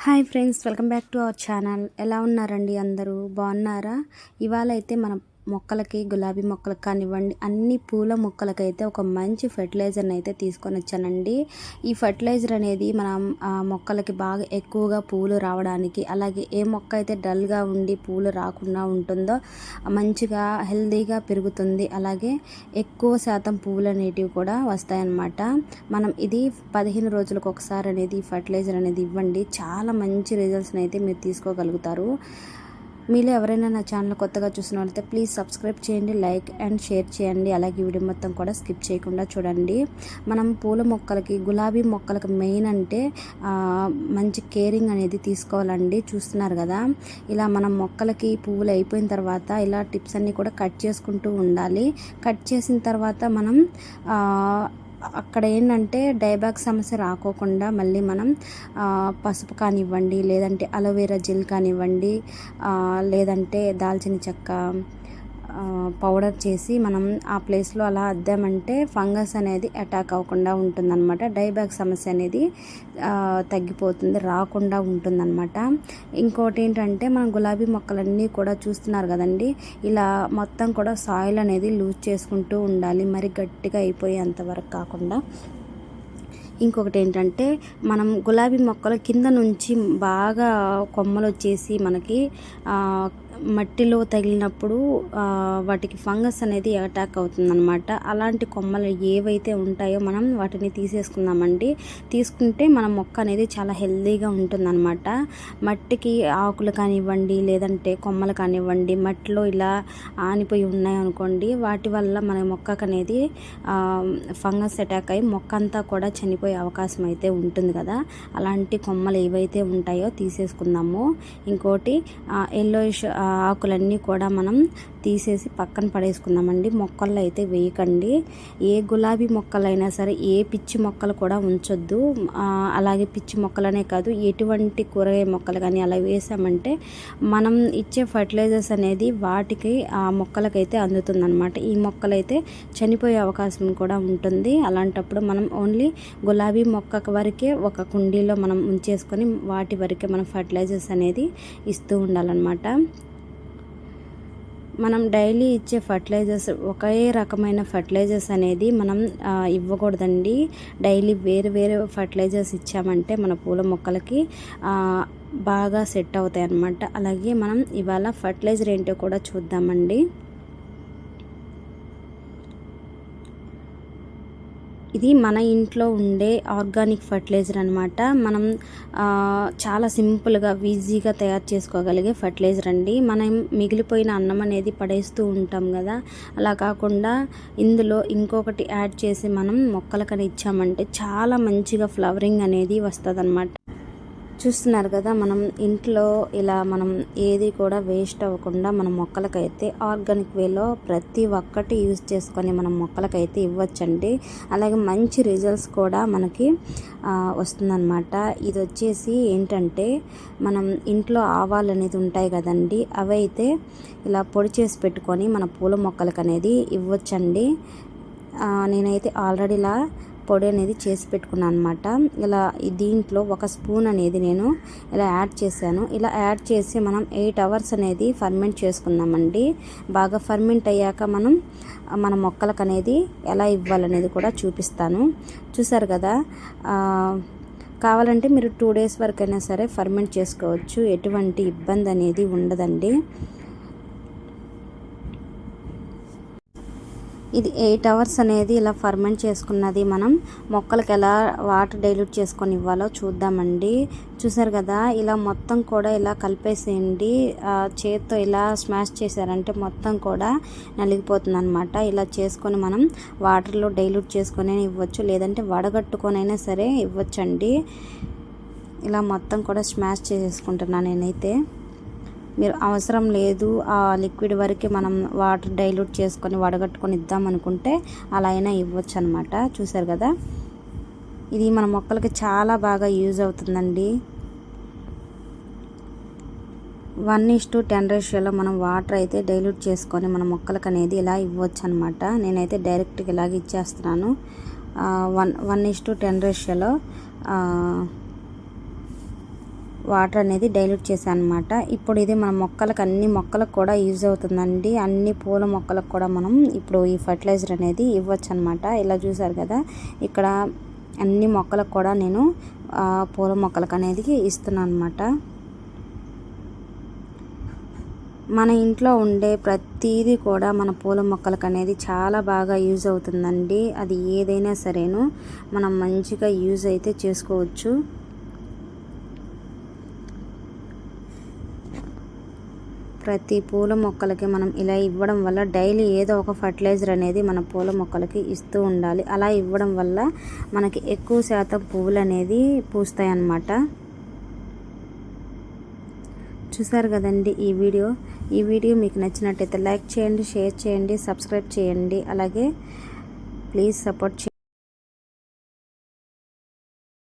Hi friends welcome back to our channel. ఎలా ఉన్నారండి అందరూ? బాగున్నారా? ఇవాళ అయితే మనం మొక్కలకి గులాబీ మొక్కలకు కానివ్వండి అన్ని పూల మొక్కలకైతే ఒక మంచి ఫెర్టిలైజర్ని అయితే తీసుకొని వచ్చానండి. ఈ ఫెర్టిలైజర్ అనేది మనం మొక్కలకి బాగా ఎక్కువగా పూలు రావడానికి అలాగే ఏ మొక్క అయితే డల్గా ఉండి పూలు రాకుండా ఉంటుందో మంచిగా హెల్దీగా పెరుగుతుంది. అలాగే ఎక్కువ శాతం పువ్వులు అనేటివి కూడా వస్తాయన్నమాట. మనం ఇది పదిహేను రోజులకు ఒకసారి అనేది ఫర్టిలైజర్ అనేది ఇవ్వండి. చాలా మంచి రిజల్ట్స్ని అయితే మీరు తీసుకోగలుగుతారు. మీలో ఎవరైనా నా ఛానల్ కొత్తగా చూసిన వాళ్ళైతే ప్లీజ్ సబ్స్క్రైబ్ చేయండి లైక్ అండ్ షేర్ చేయండి. అలాగే వీడియో మొత్తం కూడా స్కిప్ చేయకుండా చూడండి. మనం పూల మొక్కలకి గులాబీ మొక్కలకి మెయిన్ అంటే మంచి కేరింగ్ అనేది తీసుకోవాలండి. చూస్తున్నారు కదా? ఇలా మనం మొక్కలకి పువ్వులు అయిపోయిన తర్వాత ఇలా టిప్స్ అన్నీ కూడా కట్ చేసుకుంటూ ఉండాలి. కట్ చేసిన తర్వాత మనం అక్కడ ఏంటంటే డైబ్యాక్ సమస్య రాకోకుండా మళ్ళీ మనం పసుపు కానివ్వండి లేదంటే అలోవెరా జెల్ కానివ్వండి లేదంటే దాల్చిన చెక్క పౌడర్ చేసి మనం ఆ ప్లేస్లో అలా అద్దామంటే ఫంగస్ అనేది అటాక్ అవ్వకుండా ఉంటుందన్నమాట. డైబ్యాక్ సమస్య అనేది తగ్గిపోతుంది రాకుండా ఉంటుందన్నమాట. ఇంకోటి ఏంటంటే మనం గులాబీ మొక్కలన్నీ కూడా చూస్తున్నారు కదండి. ఇలా మొత్తం కూడా సాయిల్ అనేది లూజ్ చేసుకుంటూ ఉండాలి. మరి గట్టిగా అయిపోయేంత వరకు కాకుండా. ఇంకొకటి ఏంటంటే మనం గులాబీ మొక్కల కింద నుంచి బాగా కొమ్మలు వచ్చేసి మనకి మట్టిలో తగిలినప్పుడు వాటికి ఫంగస్ అనేది అటాక్ అవుతుందన్నమాట. అలాంటి కొమ్మలు ఏవైతే ఉంటాయో మనం వాటిని తీసేసుకుందామండి. తీసుకుంటే మన మొక్క అనేది చాలా హెల్దీగా ఉంటుందన్నమాట. మట్టికి ఆకులు కానివ్వండి లేదంటే కొమ్మలు కానివ్వండి మట్టిలో ఇలా ఆనిపోయి ఉన్నాయనుకోండి వాటి వల్ల మన మొక్కకు అనేది ఫంగస్ అటాక్ అయ్యి మొక్క అంతా కూడా చనిపోయే అవకాశం అయితే ఉంటుంది కదా. అలాంటి కొమ్మలు ఏవైతే ఉంటాయో తీసేసుకుందాము. ఇంకోటి ఎల్లోయిష్ ఆకులన్నీ కూడా మనం తీసేసి పక్కన పడేసుకుందామండి మొక్కల్లో అయితే వేయకండి. ఏ గులాబీ మొక్కలైనా సరే ఏ పిచ్చి మొక్కలు కూడా ఉంచొద్దు. అలాగే పిచ్చి మొక్కలనే కాదు ఎటువంటి కూరగాయ మొక్కలు కానీ అలా వేసామంటే మనం ఇచ్చే ఫర్టిలైజర్స్ అనేది వాటికి ఆ మొక్కలకైతే అందుతుందన్నమాట. ఈ మొక్కలైతే చనిపోయే అవకాశం కూడా ఉంటుంది. అలాంటప్పుడు మనం ఓన్లీ గులాబీ మొక్క వరకే ఒక కుండీలో మనం ఉంచేసుకొని వాటి వరకే మనం ఫర్టిలైజర్స్ అనేది ఇస్తూ ఉండాలన్నమాట. మనం డైలీ ఇచ్చే ఫర్టిలైజర్స్ ఒకే రకమైన ఫర్టిలైజర్స్ అనేది మనం ఇవ్వకూడదండి. డైలీ వేరు వేరే ఫర్టిలైజర్స్ ఇచ్చామంటే మన పూల మొక్కలకి బాగా సెట్ అవుతాయి అన్నమాట అలాగే మనం ఇవాళ ఫర్టిలైజర్ ఏంటో కూడా చూద్దామండి. ఇది మన ఇంట్లో ఉండే ఆర్గానిక్ ఫర్టిలైజర్ అనమాట మనం ఆ, చాలా సింపుల్గా ఈజీగా తయారు చేసుకోగలిగే ఫర్టిలైజర్ అండి. మనం మిగిలిపోయిన అన్నం అనేది పడేస్తూ ఉంటాం కదా. అలా కాకుండా ఇందులో ఇంకొకటి యాడ్ చేసి మనం మొక్కలకని ఇచ్చామంటే చాలా మంచిగా ఫ్లవరింగ్ అనేది వస్తుంది చూస్తున్నారు కదా మనం ఇంట్లో ఇలా మనం ఏది కూడా వేస్ట్ అవ్వకుండా మన మొక్కలకైతే ఆర్గానిక్ వేలో ప్రతి ఒక్కటి యూజ్ చేసుకొని మనం మొక్కలకైతే ఇవ్వచ్చండి. అలాగే మంచి రిజల్ట్స్ కూడా మనకి వస్తుందన్నమాట. ఇది వచ్చేసి ఏంటంటే మనం ఇంట్లో ఆవాలు అనేది ఉంటాయి కదండి అవి అయితే ఇలా పొడి చేసి పెట్టుకొని మన పూల మొక్కలకు అనేది ఇవ్వచ్చండి నేనైతే ఆల్రెడీ ఇలా పొడి అనేది చేసి పెట్టుకున్నాను అనమాట ఇలా దీంట్లో ఒక స్పూన్ అనేది నేను ఇలా యాడ్ చేశాను. ఇలా యాడ్ చేసి మనం ఎయిట్ అవర్స్ అనేది ఫర్మెంట్ చేసుకుందామండి. బాగా ఫర్మెంట్ అయ్యాక మనం మన మొక్కలకు అనేది ఎలా ఇవ్వాలనేది కూడా చూపిస్తాను. చూసారు కదా? కావాలంటే మీరు టూ డేస్ వరకు అయినా సరే ఫర్మెంట్ చేసుకోవచ్చు. ఎటువంటి ఇబ్బంది అనేది ఉండదండి. ఇది ఎయిట్ అవర్స్ అనేది ఇలా ఫర్మెంట్ చేసుకున్నది మనం. మొక్కలకి ఎలా వాటర్ డైల్యూట్ చేసుకొని ఇవ్వాలో చూద్దామండి. చూసారు కదా ఇలా మొత్తం కూడా ఇలా కలిపేసేయండి. ఆ, చేత్తో ఇలా స్మాష్ చేశారంటే మొత్తం కూడా నలిగిపోతుంది అనమాట ఇలా చేసుకొని మనం వాటర్లో డైల్యూట్ చేసుకొని ఇవ్వచ్చు లేదంటే వడగట్టుకొనైనా సరే ఇవ్వచ్చండి. ఇలా మొత్తం కూడా స్మాష్ చేసేసుకుంటున్నాను నేనైతే. మీరు అవసరం లేదు ఆ లిక్విడ్ వరకే మనం వాటర్ డైల్యూట్ చేసుకొని వడగట్టుకొని ఇద్దాం అనుకుంటే అలా అయినా ఇవ్వచ్చు అనమాట చూసారు కదా? ఇది మన మొక్కలకి చాలా బాగా యూజ్ అవుతుందండి. వన్ ఇస్ టు టెన్ రేషియోలో మనం వాటర్ అయితే డైల్యూట్ చేసుకొని మన మొక్కలకు అనేది ఇలా ఇవ్వచ్చు అనమాట నేనైతే డైరెక్ట్గా ఇలాగ ఇచ్చేస్తున్నాను. One one is to ten రేషియోలో వాటర్ అనేది డైల్యూట్ చేశాను అనమాట ఇప్పుడు ఇది మన మొక్కలకు అన్ని మొక్కలకు కూడా యూజ్ అవుతుందండి. అన్ని పూల మొక్కలకు కూడా మనం ఇప్పుడు ఈ ఫర్టిలైజర్ అనేది ఇవ్వచ్చు అనమాట ఇలా చూసారు కదా ఇక్కడ అన్ని మొక్కలకు కూడా నేను పూల మొక్కలకు అనేది ఇస్తున్నాను అనమాట మన ఇంట్లో ఉండే ప్రతిదీ కూడా మన పూల మొక్కలకు అనేది చాలా బాగా యూజ్ అవుతుందండి. అది ఏదైనా సరేను మనం మంచిగా యూజ్ అయితే చేసుకోవచ్చు. ప్రతి పూల మొక్కలకి మనం ఇలా ఇవ్వడం వల్ల డైలీ ఏదో ఒక ఫర్టిలైజర్ అనేది మన పూల మొక్కలకి ఇస్తూ ఉండాలి. అలా ఇవ్వడం వల్ల మనకి ఎక్కువ శాతం పువ్వులు అనేది పూస్తాయి అన్నమాట చూసారు కదండి ఈ వీడియో? ఈ వీడియో మీకు నచ్చినట్టయితే లైక్ చేయండి షేర్ చేయండి సబ్స్క్రైబ్ చేయండి. అలాగే ప్లీజ్ సపోర్ట్ చేయండి